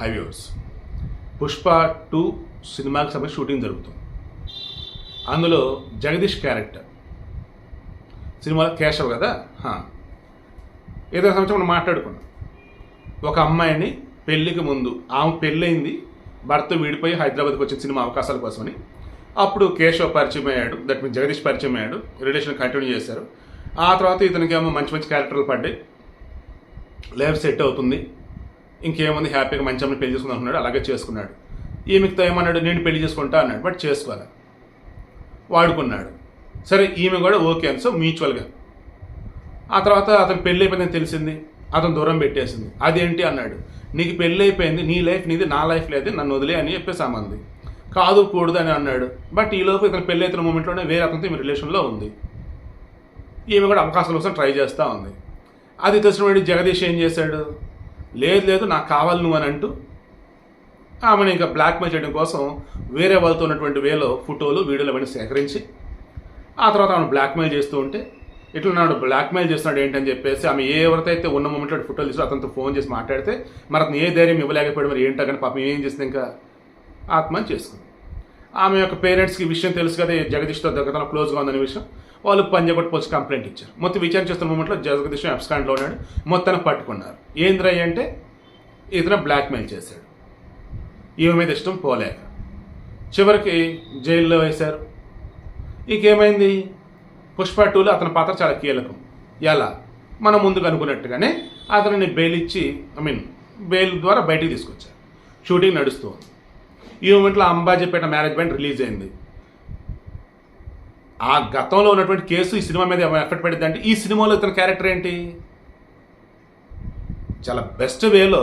హైవ్యూర్స్ Pushpa two సినిమాకి సంబంధించి shooting జరుగుతుంది. అందులో జగదీష్ క్యారెక్టర్ సినిమాలో కేశవ్ కదా? ఏదో సంవత్సరం మనం మాట్లాడుకున్నాం. ఒక అమ్మాయిని పెళ్ళికి ముందు ఆమె పెళ్ళయింది భర్త విడిపోయి హైదరాబాద్కి వచ్చిన సినిమా అవకాశాల కోసమని. అప్పుడు కేశవ్ పరిచయం అయ్యాడు దట్ మీన్ జగదీష్ పరిచయం అయ్యాడు రిలేషన్ కంటిన్యూ చేశారు. ఆ తర్వాత ఇతనికి ఏమో మంచి మంచి క్యారెక్టర్లు పడ్డాయి. లైఫ్ సెట్ అవుతుంది. ఇంకేముంది హ్యాపీగా మంచి అమ్మని పెళ్ళి చేసుకుని అనుకున్నాడు అలాగే చేసుకున్నాడు. ఈమెతో ఏమన్నాడు నేను పెళ్ళి చేసుకుంటా అన్నాడు బట్ చేసుకోవాలి? వాడుకున్నాడు. సరే ఈమె కూడా ఓకే అని సో మ్యూచువల్గా. ఆ తర్వాత అతను పెళ్ళి అయిపోయిందని తెలిసింది అతను దూరం పెట్టేసింది. అదేంటి? అన్నాడు. నీకు పెళ్ళి అయిపోయింది నీ లైఫ్ నీది నా లైఫ్ లేదు నన్ను వదిలే అని చెప్పేసి ఆమంది కాదు కూడదు అని అన్నాడు. బట్ ఈలోపు ఇతను పెళ్ళి అవుతున్న మూమెంట్లోనే వేరే అతనితో ఈమె రిలేషన్లో ఉంది. ఈమె కూడా అవకాశాల కోసం ట్రై చేస్తూ ఉంది. అది తెలిసిన జగదీష్ ఏం చేశాడు? లేదు లేదు నాకు కావాలి నువ్వు అని అంటూ ఆమెను ఇంకా బ్లాక్మెయిల్ చేయడం కోసం వేరే వాళ్ళతో ఉన్నటువంటి వేలో ఫోటోలు వీడియోలు అవన్నీ సేకరించి ఆ తర్వాత ఆమెను బ్లాక్మెయిల్ చేస్తూ ఉంటే ఇట్లా నాడు బ్లాక్మెయిల్ చేస్తున్నాడు ఏంటని చెప్పేసి ఆమె ఏ ఎవరితో ఉన్న మొమెంట్లో ఫోటోలు తీసి అతనితో ఫోన్ చేసి మాట్లాడితే మరి అతను ఏ ధైర్యం ఇవ్వలేకపోయాడు మరి ఏంటో కానీ పాపం ఏం చేసింది ఇంకా ఆత్మహత్య చేసుకుంది. ఆమె యొక్క పేరెంట్స్కి విషయం తెలుసు కదా జగదీష్తో దగ్గర క్లోజ్గా ఉందనే విషయం. వాళ్ళు పంజాగుట్ పోలీస్ కంప్లైంట్ ఇచ్చారు. మొత్తం విచారణ చేస్తున్న మూమెంట్లో జగదీష్ అబ్స్కాండ్లో ఉన్నాడు. మొత్తాన్ని పట్టుకున్నారు. ఏంద్రయ్య అంటే ఇతను బ్లాక్మెయిల్ చేశాడు. ఈమె మీద ఇష్టం పోలేక. చివరికి జైల్లో వేశారు. ఇంకేమైంది? పుష్ప టూలో అతని పాత్ర చాలా కీలకం. ఎలా? మనం ముందుకు అనుకున్నట్టుగానే అతనిని బెయిల్ ఇచ్చి ఐ మీన్ బెయిల్ ద్వారా బయటికి తీసుకొచ్చారు. షూటింగ్ నడుస్తూ ఉంది ఈ మూమెంట్లో అంబాజీపేట మేనేజ్మెంట్ రిలీజ్ అయింది. ఆ గతంలో ఉన్నటువంటి కేసు ఈ సినిమా మీద ఎఫెక్ట్ పడింది అంటే ఈ సినిమాలో ఇతని క్యారెక్టర్ ఏంటి? చాలా బెస్ట్ వేలో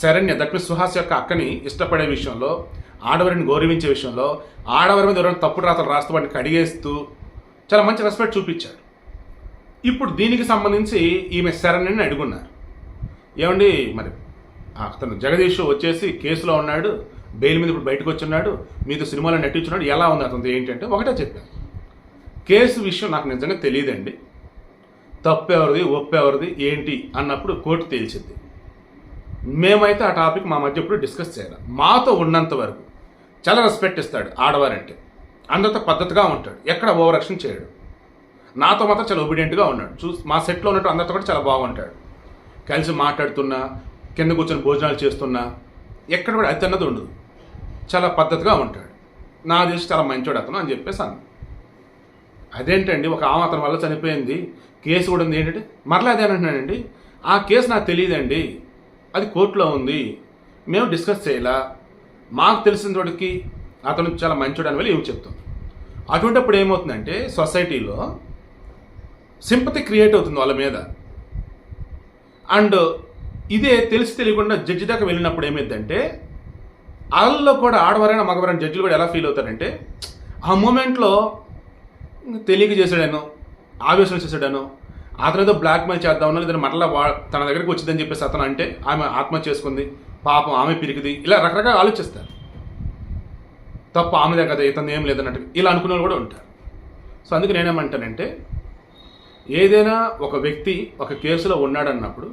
శరణ్య దట్ మీన్స్ సుహాస్ యొక్క అక్కని ఇష్టపడే విషయంలో ఆడవారిని గౌరవించే విషయంలో ఆడవారి మీద ఎవరైనా తప్పుడు రాతలు రాస్తూ వాటిని కడిగేస్తూ చాలా మంచి రెస్పెక్ట్ చూపించాడు. ఇప్పుడు దీనికి సంబంధించి ఈమె శరణ్యని అడుగున్నారు. ఏమండి మరి అతను జగదీష్ వచ్చేసి కేసులో ఉన్నాడు బెయిల్ మీద ఇప్పుడు బయటకు వచ్చున్నాడు మీతో సినిమాలో నటించున్నాడు ఎలా ఉంది అతను ఏంటంటే ఒకటే చెప్పాను. కేసు విషయం నాకు నిజంగా తెలియదండి. తప్పెవరిది ఎవరిది ఎవరిది ఏంటి అన్నప్పుడు కోర్టు తేల్చింది. మేమైతే ఆ టాపిక్ మా మధ్య ఇప్పుడు డిస్కస్ చేయాలి. మాతో ఉన్నంత వరకు చాలా రెస్పెక్ట్ ఇస్తాడు ఆడవారంటే. అందరితో పద్ధతిగా ఉంటాడు ఎక్కడ ఓవర్ యాక్షన్ చేయడు. నాతో మాత్రం చాలా ఒబిడియంట్గా ఉన్నాడు. చూ మా సెట్లో ఉన్నట్టు అందరితో కూడా చాలా బాగుంటాడు. కలిసి మాట్లాడుతున్నా కింద కూర్చొని భోజనాలు చేస్తున్నా ఎక్కడ కూడా అది అన్నది ఉండదు. చాలా పద్ధతిగా ఉంటాడు. నా చేసి చాలా మంచోడు అతను అని చెప్పేసి అన్న అదేంటండి ఒక ఆమె అతని వల్ల చనిపోయింది. కేసు కూడా ఉంది ఏంటంటే? మరలా అదే అంటున్నానండి ఆ కేసు నాకు తెలియదండి. అది కోర్టులో ఉంది. మేము డిస్కస్ చేయాలా. మాకు తెలిసిన తోడికి అతను చాలా మంచోడు అని వెళ్ళి ఏమి చెప్తాం అటువంటిప్పుడు ఏమవుతుందంటే సొసైటీలో సింపతి క్రియేట్ అవుతుంది వాళ్ళ మీద. అండ్ ఇదే తెలిసి తెలియకుండా జడ్జి దాకా వెళ్ళినప్పుడు ఏమైందంటే వాళ్ళలో కూడా ఆడవారైనా మగవారైన జడ్జిలు కూడా ఎలా ఫీల్ అవుతారంటే ఆ మూమెంట్లో తెలియక చేశాడను ఆవేశం చేశాడను అతనితో బ్లాక్మెయిల్ చేద్దామన్నా లేదా మరలా వా తన దగ్గరికి వచ్చిందని చెప్పేసి అతను అంటే ఆమె ఆత్మహత్య చేసుకుంది పాపం ఆమె పిరికిది ఇలా రకరకాల ఆలోచిస్తారు. తప్ప ఆమెదే కదా ఇతను ఏం లేదన్నట్టు ఇలా అనుకునే వాళ్ళు కూడా ఉంటారు. సో అందుకు నేనేమంటానంటే ఏదైనా ఒక వ్యక్తి ఒక కేసులో ఉన్నాడన్నప్పుడు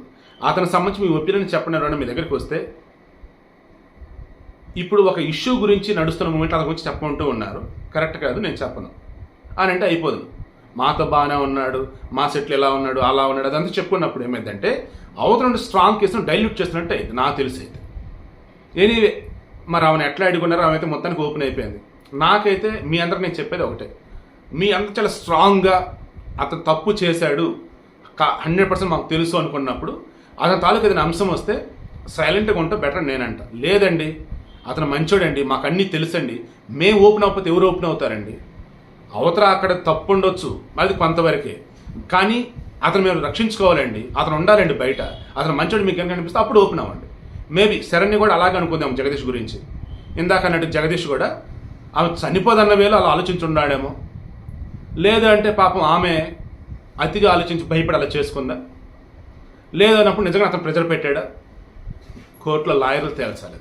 అతనికి సంబంధించి మీ ఒపీనియన్ చెప్పండి మీ దగ్గరికి వస్తే ఇప్పుడు ఒక ఇష్యూ గురించి నడుస్తున్న మూమెంట్ అది గురించి చెప్పమంటూ ఉన్నారు. కరెక్ట్ కాదు నేను చెప్పను. అని అంటే అయిపోదు. మాతో బాగానే ఉన్నాడు మా సెట్లు ఎలా ఉన్నాడు అలా ఉన్నాడు అదంతా చెప్పుకున్నప్పుడు ఏమైందంటే అవతల నుండి స్ట్రాంగ్ కేసును డైల్యూట్ చేస్తున్నట్టు అయింది నాకు తెలిసి అయితే. ఎనీవే మరి ఆమెను ఎట్లా అడుగున్నారో ఆమె అయితే మొత్తానికి ఓపెన్ అయిపోయింది. నాకైతే మీ అందరికి నేను చెప్పేది ఒకటే. మీ అందరూ చాలా స్ట్రాంగ్గా అతను తప్పు చేశాడు హండ్రెడ్ పర్సెంట్ మాకు తెలుసు అనుకున్నప్పుడు అతని తాలూకు ఏదైనా అంశం వస్తే సైలెంట్గా ఉంటే బెటర్ నేనంట. లేదండి అతను మంచోడండి మాకు అన్నీ తెలుసండి. మేము ఓపెన్ అవ్వకపోతే ఎవరు ఓపెన్ అవుతారండి? అవతల అక్కడ తప్పు ఉండొచ్చు అది కొంతవరకే. కానీ అతను మేము రక్షించుకోవాలండి అతను ఉండాలండి బయట. అతను మంచోడు మీకు కనుక అనిపిస్తే అప్పుడు ఓపెన్ అవ్వండి. మేబీ శరణ్య కూడా అలాగే అనుకుందాం జగదీష్ గురించి. ఇందాక అన్నట్టు జగదీష్ కూడా ఆమె చనిపోదన్న వేళ అలా ఆలోచించున్నాడేమో లేదు అంటే పాపం ఆమె అతిగా ఆలోచించి భయపడి అలా చేసుకుందా? లేదు అన్నప్పుడు నిజంగా అతను ప్రెజర్ పెట్టాడా? కోర్టులో లాయర్లు తేల్చాలి.